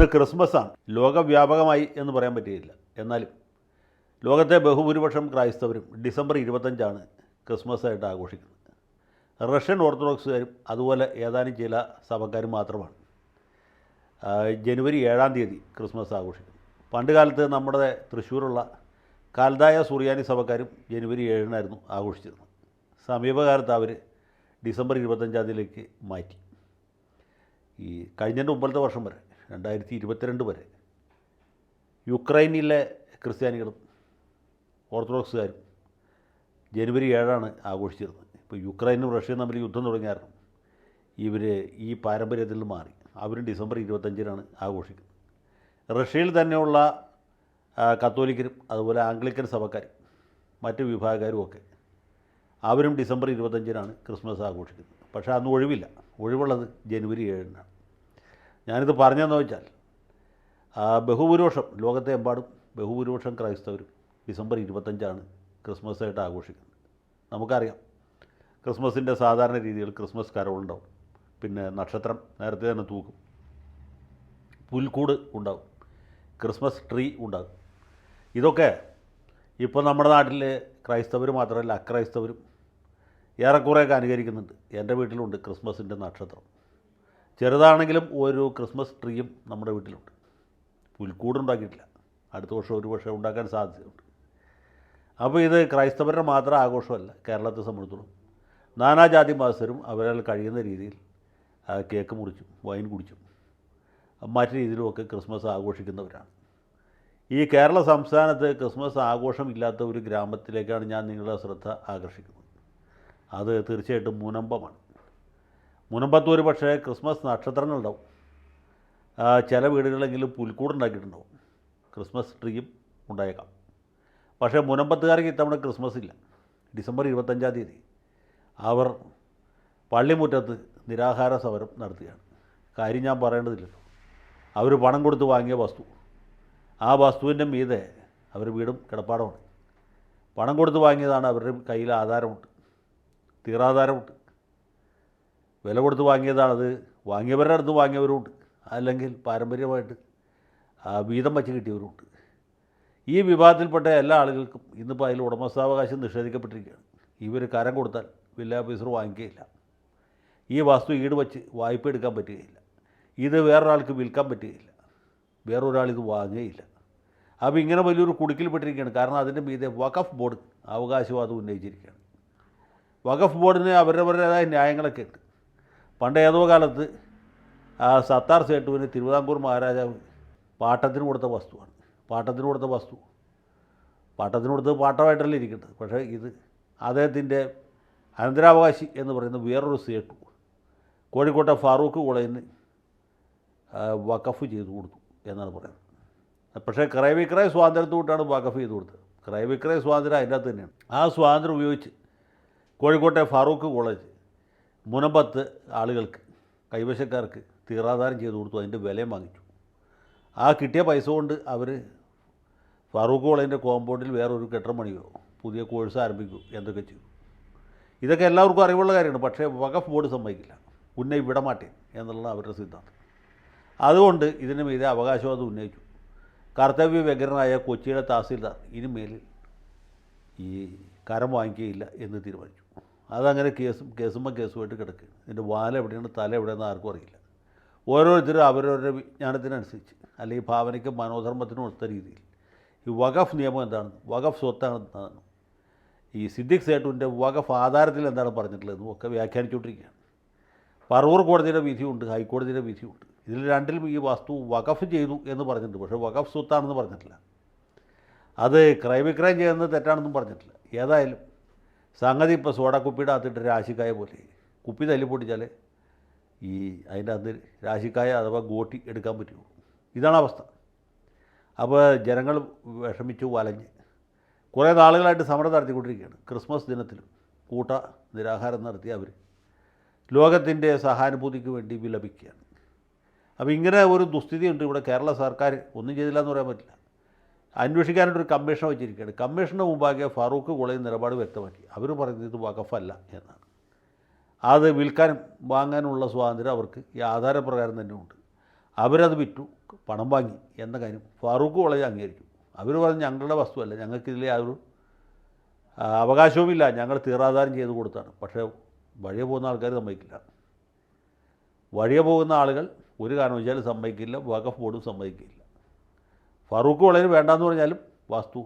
ഇന്ന് ക്രിസ്മസാണ്. ലോകവ്യാപകമായി എന്ന് പറയാൻ പറ്റുകയില്ല എന്നാലും ലോകത്തെ ബഹുഭൂരിപക്ഷം ക്രൈസ്തവരും ഡിസംബർ ഇരുപത്തഞ്ചാണ് ക്രിസ്മസായിട്ട് ആഘോഷിക്കുന്നത്. റഷ്യൻ ഓർത്തഡോക്സുകാരും അതുപോലെ ഏതാനും ചില സഭക്കാരും മാത്രമാണ്. ജനുവരി ഏഴാം തീയതി ക്രിസ്മസ് ആഘോഷിക്കുന്നത്. പണ്ട് കാലത്ത് നമ്മുടെ തൃശ്ശൂരുള്ള കാൽദായ സുറിയാനി സഭക്കാരും ജനുവരി ഏഴിനായിരുന്നു ആഘോഷിച്ചിരുന്നത്. സമീപകാലത്ത് അവർ ഡിസംബർ ഇരുപത്തഞ്ചാം തീയതിയിലേക്ക് മാറ്റി. ഈ കഴിഞ്ഞതിന്റെ മുമ്പത്തെ വർഷം വരെ രണ്ടായിരത്തി ഇരുപത്തിരണ്ട് വരെ. യുക്രൈനിലെ ക്രിസ്ത്യാനികളും ഓർത്തഡോക്സുകാരും ജനുവരി ഏഴാണ് ആഘോഷിച്ചിരുന്നത്. ഇപ്പോൾ യുക്രൈനും റഷ്യയും തമ്മിൽ യുദ്ധം തുടങ്ങിയ കാരണം ഇവർ ഈ പാരമ്പര്യത്തിൽ നിന്ന് മാറി. അവരും ഡിസംബർ ഇരുപത്തഞ്ചിനാണ് ആഘോഷിക്കുന്നത്. റഷ്യയിൽ തന്നെയുള്ള കത്തോലിക്കരും അതുപോലെ ആംഗ്ലിക്കൻ സഭക്കാരും മറ്റ് വിഭാഗക്കാരും ഒക്കെ അവരും ഡിസംബർ ഇരുപത്തഞ്ചിനാണ് ക്രിസ്മസ് ആഘോഷിക്കുന്നത്. പക്ഷേ അന്ന് ഒഴിവില്ല. ഒഴിവുള്ളത് ജനുവരി ഏഴിനാണ്. ഞാനിത് പറഞ്ഞതെന്ന് വെച്ചാൽ ബഹുഭൂരിപക്ഷം ലോകത്തെ എമ്പാടും ബഹുഭൂരിപക്ഷം ക്രൈസ്തവരും ഡിസംബർ ഇരുപത്തഞ്ചാണ് ക്രിസ്മസായിട്ട് ആഘോഷിക്കുന്നത്. നമുക്കറിയാം ക്രിസ്മസിന്റെ സാധാരണ രീതിയിൽ ക്രിസ്മസ് കരോളുണ്ടാവും പിന്നെ നക്ഷത്രം നേരത്തെ തന്നെ തൂക്കും പുൽക്കൂട് ഉണ്ടാകും ക്രിസ്മസ് ട്രീ ഉണ്ടാകും. ഇതൊക്കെ ഇപ്പോൾ നമ്മുടെ നാട്ടിൽ ക്രൈസ്തവർ മാത്രമല്ല അക്രൈസ്തവരും ഏറെക്കുറെയൊക്കെ അനുകരിക്കുന്നുണ്ട്. എന്റെ വീട്ടിലുണ്ട് ക്രിസ്മസിന്റെ നക്ഷത്രം. ചെറുതാണെങ്കിലും ഒരു ക്രിസ്മസ് ട്രീയും നമ്മുടെ വീട്ടിലുണ്ട്. പുൽക്കൂട് ഉണ്ടാക്കിയിട്ടില്ല അടുത്ത വർഷം ഒരു വർഷം ഉണ്ടാക്കാൻ സാധ്യതയുണ്ട്. അപ്പോൾ ഇത് ക്രൈസ്തവരുടെ മാത്രം ആഘോഷമല്ല കേരളത്തെ സംബന്ധിച്ചിടത്തോളം നാനാജാതി മാസരും അവരാൽ കഴിയുന്ന രീതിയിൽ കേക്ക് മുറിച്ചും വൈൻ കുടിച്ചും മറ്റു രീതിയിലുമൊക്കെ ക്രിസ്മസ് ആഘോഷിക്കുന്നവരാണ്. ഈ കേരള സംസ്ഥാനത്ത് ക്രിസ്മസ് ആഘോഷം ഇല്ലാത്ത ഒരു ഗ്രാമത്തിലേക്കാണ് ഞാൻ നിങ്ങളുടെ ശ്രദ്ധ ആകർഷിക്കുന്നത്. അത് തീർച്ചയായിട്ടും മുനമ്പമാണ്. മുനമ്പത്ത് ഒരു പക്ഷേ ക്രിസ്മസ് നക്ഷത്രങ്ങളുണ്ടാവും. ചില വീടുകളെങ്കിലും പുൽക്കൂടുണ്ടാക്കിയിട്ടുണ്ടാവും ക്രിസ്മസ് ട്രീയും ഉണ്ടായേക്കാം. പക്ഷേ മുനമ്പത്തുകാർക്ക് ഇത്തവണ ക്രിസ്മസ് ഇല്ല. ഡിസംബർ ഇരുപത്തഞ്ചാം തീയതി അവർ പള്ളിമുറ്റത്ത് നിരാഹാര സമരം നടത്തുകയാണ്. കാര്യം ഞാൻ പറയേണ്ടതില്ലല്ലോ. അവർ പണം കൊടുത്ത് വാങ്ങിയ വസ്തു. ആ വസ്തുവിന്റെ മീതെ അവർ വീടും കിടപ്പാടമാണ് പണം കൊടുത്ത് വാങ്ങിയതാണ് അവരുടെ കയ്യിൽ ആധാരമുണ്ട് തീറാധാരമുണ്ട് വില കൊടുത്ത് വാങ്ങിയതാണത് വാങ്ങിയവരുടെ അടുത്ത് വാങ്ങിയവരുണ്ട്. അല്ലെങ്കിൽ പാരമ്പര്യമായിട്ട് വീതം വച്ച് കിട്ടിയവരുണ്ട്. ഈ വിഭാഗത്തിൽപ്പെട്ട എല്ലാ ആളുകൾക്കും ഇന്നിപ്പോൾ അതിൽ ഉടമസ്ഥാവകാശം നിഷേധിക്കപ്പെട്ടിരിക്കുകയാണ്. ഇവർ കരം കൊടുത്താൽ വില്ല ഓഫീസർ വാങ്ങിക്കുകയില്ല. ഈ വസ്തു ഈട് വച്ച് വായ്പ എടുക്കാൻ പറ്റുകയില്ല. ഇത് വേറൊരാൾക്ക് വിൽക്കാൻ പറ്റുകയില്ല. വേറൊരാൾ ഇത് വാങ്ങുകയില്ല. അപ്പോൾ ഇങ്ങനെ വലിയൊരു കുടുക്കിൽപ്പെട്ടിരിക്കുകയാണ് കാരണം അതിന്റെ മീതെ വഖഫ് ബോർഡ് അവകാശവാദം ഉന്നയിച്ചിരിക്കുകയാണ്. വഖഫ് ബോർഡിന് അവരവരുടേതായ ന്യായങ്ങളൊക്കെ ഉണ്ട്. പണ്ട് ഏതോ കാലത്ത് ആ സത്താർ സേട്ടുവിന് തിരുവിതാംകൂർ മഹാരാജാവ് പാട്ടത്തിന് കൊടുത്ത വസ്തുവാണ്. പാട്ടത്തിന് കൊടുത്ത വസ്തു. പാട്ടത്തിന് കൊടുത്തത് പാട്ടമായിട്ടല്ല ഇരിക്കുന്നത്. പക്ഷേ ഇത് അദ്ദേഹത്തിന്റെ അനന്തരാവകാശി എന്ന് പറയുന്ന വേറൊരു സേട്ടു കോഴിക്കോട്ടെ ഫാറൂഖ് കോളേജിന് വഖഫ് ചെയ്തു കൊടുത്തു എന്നാണ് പറയുന്നത്. പക്ഷേ ക്രയവിക്രയ സ്വാതന്ത്ര്യത്തോട്ടാണ് വഖഫ് ചെയ്തു കൊടുത്തത്. ക്രയവിക്രയ സ്വാതന്ത്ര്യം അതിന്റെ അകത്ത് തന്നെയാണ്. ആ സ്വാതന്ത്ര്യം ഉപയോഗിച്ച് കോഴിക്കോട്ടെ ഫാറൂഖ് കോളേജ് മുനമ്പത്ത് ആളുകൾക്ക് കൈവശക്കാർക്ക് തീറാധാരം ചെയ്തു കൊടുത്തു അതിന്റെ വിലയും വാങ്ങിച്ചു. ആ കിട്ടിയ പൈസ കൊണ്ട് അവർ ഫറൂഖ് കോളേജിന്റെ കോമ്പൗണ്ടിൽ വേറൊരു കെട്ടിടം പണിയോ പുതിയ കോഴ്സ് ആരംഭിക്കുകയോ എന്തൊക്കെ ചെയ്തു. ഇതൊക്കെ എല്ലാവർക്കും അറിവുള്ള കാര്യമാണ് പക്ഷേ വഖഫ് ബോർഡ് സമ്മതിക്കില്ല. ഉന്നെ മാറ്റേ എന്നുള്ള അവരുടെ സിദ്ധാന്തം. അതുകൊണ്ട് ഇതിന് മീതെ അവകാശവാദം ഉന്നയിച്ചു. കർത്തവ്യ വ്യഗ്രനായ കൊച്ചിയുടെ തഹസീൽദാർ ഇനി മേലിൽ ഈ കരം വാങ്ങിക്കുകയില്ല എന്ന് തീരുമാനിച്ചു. അതങ്ങനെ കേസും കേസുമ്പോൾ കേസുമായിട്ട് കിടക്കുകയാണ് ഇതിന്റെ വാല എവിടെയാണ് തല എവിടെയെന്ന് ആർക്കും അറിയില്ല. ഓരോരുത്തരും അവരവരുടെ വിജ്ഞാനത്തിനനുസരിച്ച് അല്ലെങ്കിൽ ഭാവനയ്ക്കും മനോധർമ്മത്തിനും ഒത്ത രീതിയിൽ. ഈ വഖഫ് നിയമം എന്താണ്? വഖഫ് സ്വത്താണ് ഈ സിദ്ദിഖ് സേട്ടുവിന്റെ വഖഫ് ആധാരത്തിൽ എന്താണ് പറഞ്ഞിട്ടുള്ളതെന്നും ഒക്കെ വ്യാഖ്യാനിച്ചുകൊണ്ടിരിക്കുകയാണ്. പറവൂർ കോടതിയുടെ വിധിയുണ്ട് ഹൈക്കോടതിയുടെ വിധിയുണ്ട്. ഇതിൽ രണ്ടിലും ഈ വസ്തു വഖഫ് ചെയ്തു എന്ന് പറഞ്ഞിട്ടുണ്ട്. പക്ഷേ വഖഫ് സ്വത്താണെന്ന് പറഞ്ഞിട്ടില്ല. അത് ക്രയവിക്രയം ചെയ്യുന്നത് തെറ്റാണെന്നും പറഞ്ഞിട്ടില്ല. ഏതായാലും സംഗതി ഇപ്പോൾ സോഡ കുപ്പിയുടെ അകത്തിട്ട് രാശിക്കായ പോലെ. കുപ്പി തല്ലി പൊട്ടിച്ചാൽ ഈ അതിന്റെ അകത്ത് രാശിക്കായ അഥവാ ഗോട്ടി എടുക്കാൻ പറ്റുമോ ഇതാണ് അവസ്ഥ. അപ്പോൾ ജനങ്ങൾ വിഷമിച്ചു വലഞ്ഞ്. കുറേ നാളുകളായിട്ട് സമരം നടത്തിക്കൊണ്ടിരിക്കുകയാണ്. ക്രിസ്മസ് ദിനത്തിലും കൂട്ട നിരാഹാരം നടത്തി അവർ ലോകത്തിന്റെ സഹാനുഭൂതിക്ക് വേണ്ടി വിലപിക്കുകയാണ്. അപ്പോൾ ഇങ്ങനെ ഒരു ദുസ്ഥിതിയുണ്ട് ഇവിടെ കേരള സർക്കാർ. ഒന്നും ചെയ്തില്ല എന്ന് പറയാൻ പറ്റില്ല. അന്വേഷിക്കാനായിട്ടൊരു കമ്മീഷൻ വെച്ചിരിക്കുകയാണ്. കമ്മീഷന് മുമ്പാകെ ഫാറൂഖ് കോളേജ് നിലപാട് വ്യക്തമാക്കി. അവർ പറയുന്നത് ഇത് വകഫല്ല എന്നാണ്. അത് വിൽക്കാൻ വാങ്ങാനുള്ള സ്വാതന്ത്ര്യം അവർക്ക് ഈ ആധാരപ്രകാരം തന്നെ ഉണ്ട്. അവരത് വിറ്റു പണം വാങ്ങി എന്ന കാര്യം ഫാറൂഖ് കോളേജ് അംഗീകരിച്ചു അവർ പറഞ്ഞു ഞങ്ങളുടെ വസ്തുവല്ല ഞങ്ങൾക്കിതിൽ യാതൊരു ഒരു അവകാശവുമില്ല ഞങ്ങൾ തീറാധാരം ചെയ്ത് കൊടുത്താണ്. പക്ഷേ വഴിയെ പോകുന്ന ആൾക്കാർ സമ്മതിക്കില്ല. വഴിയെ പോകുന്ന ആളുകൾ ഒരു കാരണവശാലും സമ്മതിക്കില്ല വഖഫ് ബോർഡും സമ്മതിക്കില്ല. ഫാറൂഖ് വളരെ വേണ്ടാന്ന് പറഞ്ഞാലും വാസ്തു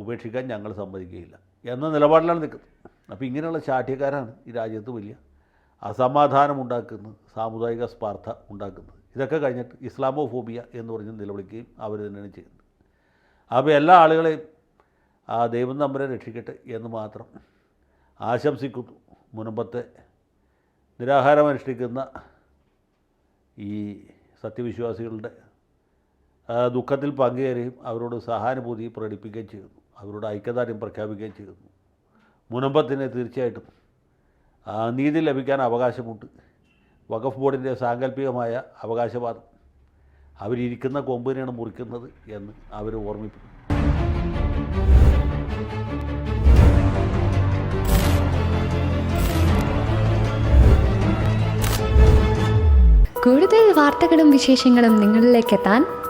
ഉപേക്ഷിക്കാൻ ഞങ്ങൾ സമ്മതിക്കുകയില്ല എന്ന നിലപാടിലാണ് നിൽക്കുന്നത്. അപ്പോൾ ഇങ്ങനെയുള്ള ശാഠ്യക്കാരാണ് ഈ രാജ്യത്ത് വലിയ അസമാധാനം ഉണ്ടാക്കുന്നത് സാമുദായിക സ്പാർത്ഥ ഉണ്ടാക്കുന്നത്. ഇതൊക്കെ കഴിഞ്ഞിട്ട് ഇസ്ലാമോഫോബിയ എന്ന് പറഞ്ഞ് നിലവിളിക്കുകയും അവർ തന്നെയാണ് ചെയ്യുന്നത്. അപ്പോൾ എല്ലാ ആളുകളെയും ആ ദൈവം തമ്പരെ രക്ഷിക്കട്ടെ എന്ന് മാത്രം ആശംസിക്കുന്നു. മുനമ്പത്തെ നിരാഹാരം അനുഷ്ഠിക്കുന്ന ഈ സത്യവിശ്വാസികളുടെ ദുഃഖത്തിൽ പങ്കുചേരുകയും അവരോട് സഹാനുഭൂതി പ്രകടിപ്പിക്കുകയും ചെയ്യുന്നു അവരോട് ഐക്യദാർഢ്യം പ്രഖ്യാപിക്കുകയും ചെയ്യുന്നു മുനമ്പത്തിന് തീർച്ചയായിട്ടും നീതി ലഭിക്കാൻ അവകാശമുണ്ട്. വഖഫ് ബോർഡിന്റെ സാങ്കല്പികമായ അവകാശവാദം. അവരിയ്ക്കുന്ന കൊമ്പിനെയാണ് മുറിക്കുന്നത് എന്ന് അവർ ഓർമ്മിപ്പിക്കും കൂടുതൽ വാർത്തകളും വിശേഷങ്ങളും നിങ്ങളിലേക്ക് എത്താൻ